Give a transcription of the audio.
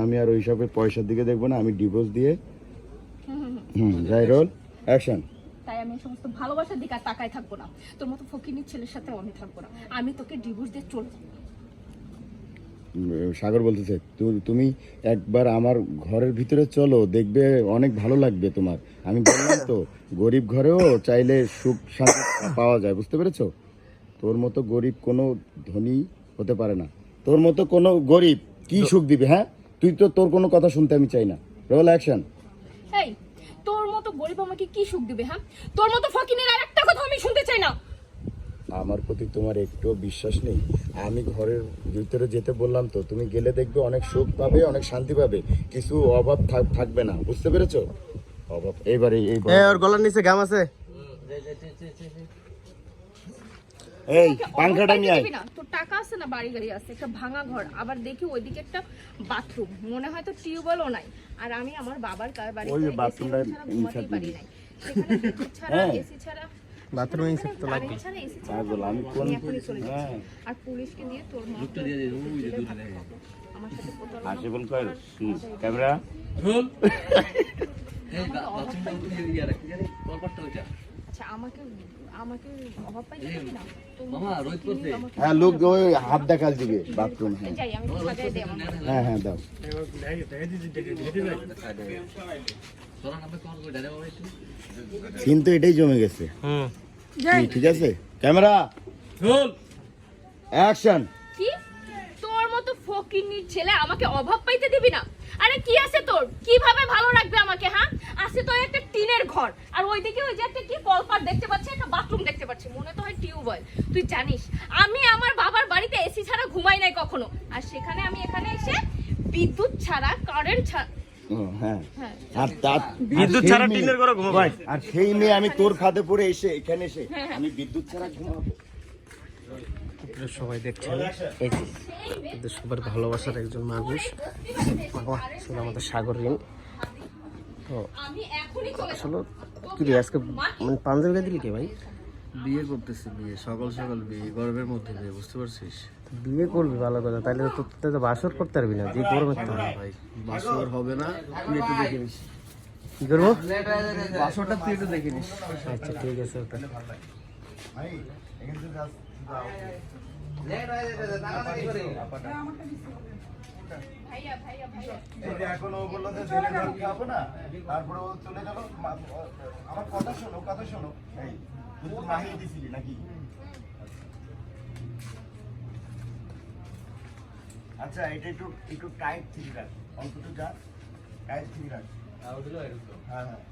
আমি আর ওই ওইসবের পয়সার দিকে দেখব না আমি ডিভোর্স দিয়ে। হুম যাই রোল অ্যাকশন তাই আমি সমস্ত ভালোবাসার দিকে আর তাকায় থাকব না। তোর মতো ফকিনির ছেলের সাথে আমি থাকব না। আমি তোকে ডিভোর্স দিয়ে চলে যাব। সাগর বলতেছে তু- তুমি একবার আমার ঘরের ভিতরে চলো দেখবে অনেক ভালো লাগবে তোমার। আমি বললাম তো গরিব ঘরেও চাইলে সুখ শান্তি পাওয়া যায় বুঝতে পেরেছ? তোর মতো গরিব কোনো ধনী হতে পারে না। তোর মতো কোনো গরিব কি সুখ দিবে হ্যাঁ? তুই তো তোর কোনো কথা শুনতে আমি চাই না। রোল অ্যাকশন এই তোর মতো গরিব আমাকে কি সুখ দিবে হ্যাঁ? তোর মতো ফকিনের আর একটা কথা আমি শুনতে চাই না। আমার প্রতি তোমার একটু বিশ্বাস নেই। আমি ঘরের ভিতরে যেতে বললাম তো তুমি গেলে দেখবে অনেক সুখ পাবে অনেক শান্তি পাবে। কিছু অভাব থাক- থাকবে না। বুঝতে পেরেছ? অভাব। এইবারে এই ওর গলার নিচে গাম আছে। এই পাংখাটা নিয়ে আয়। তোর টাকা আছে না বাড়ি গাড়ি আছে একটা ভাঙা ঘর আবার দেখি ওইদিকে একটা বাথরুম মনে হয় তো টিউবওয়েলও নাই। আর আমি আমার বাবার কা- বাড়িতে ওই বাথরুমটা পারি নাই। সেখানে ছাড়া হ্যাঁ। এসি ছাড়া বাথরুমে তো লাগবে। পাগল, আমি কোন যাচ্ছি। হ্যাঁ। আর পুলিশকে দিয়ে তোর মা আমার সাথে প্রতারণা হাসিবুল কর ক্যামেরা? আচ্ছা আমাকে আমাকে অভাব পাইতে না? তোর মতো ফকিন্নি আমাকে- হ্যাঁ লোক ওই হাত দেখাল দিবে বাথরুম হ্যাঁ। হ্যাঁ হ্যাঁ দাও। কিন্তু এটাই জমে গেছে। ঠিক আছে? ক্যামেরা! অ্যাকশন! কি? তোর মতো ফকিন্নির ছেলে আমাকে অভাব পাইতে দিবি না? আরে কি আছে তোর? কীভাবে ভালো রাখবে আমাকে হ্যাঁ? আছে তো একটা টিনের ঘর। আর ওইদিকে ওই যে একটা কি কলপার দেখতে পাচ্ছি একটা বাথরুম দেখতে পাচ্ছি মনে তো হয় টিউবওয়েল। তুই জানিস আমি আমার বাবার বাড়িতে এসি ছাড়া ঘুমাই নাই কখনো। আর সেখানে আমি এখানে এসে বিদ্যুৎ ছাড়া কারেন্ট ছাড়া হ্যাঁ। হ্যাঁ। তার বিদ্যুৎ ছাড়া টিনের ঘরে। ভাই, আর সেই মেয়ে আমি তোর ফাঁদে পড়ে এসে এখানে এসে হ্যাঁ, আমি বিদ্যুৎ ছাড়া ঘুমাবো। সবাই দেখছেন সবার ভালোবাসার একজন মানুষ। বাবা আমাদের সাগর ঋণ তো আমি এখনই চলে আসলে কি রে আজকে মানে পাঞ্জাবি গায়ে দিলি কে ভাই? বিয়ে করতেছি বিয়ে সকাল সকাল বিয়ে গর্বের মধ্যে বিয়ে বুঝতে পারছিস? বিয়ে করবি ভালো কথা। তাহলে তো তোর তো বাসর করতে পারবি না যে গরমের তো। ভাই বাসর হবে না তুই একটু দেখে নিস। কি করব? বাসরটা তুই একটু দেখে নিস। আচ্ছা ঠিক আছে ওটা। ভাইয়া ভাইয়া এখন ও বলল যে দিনে ভাত খাব না তারপরে ও চলে গেল আমার কথা শোনো কথা শোনো। এই তুই মাহিয়ে দিছিলি নাকি? আচ্ছা এটা একটু একটু টাইট ঠিক রাখ অল্প যা টাইট ঠিক রাখ। হ্যাঁ হ্যাঁ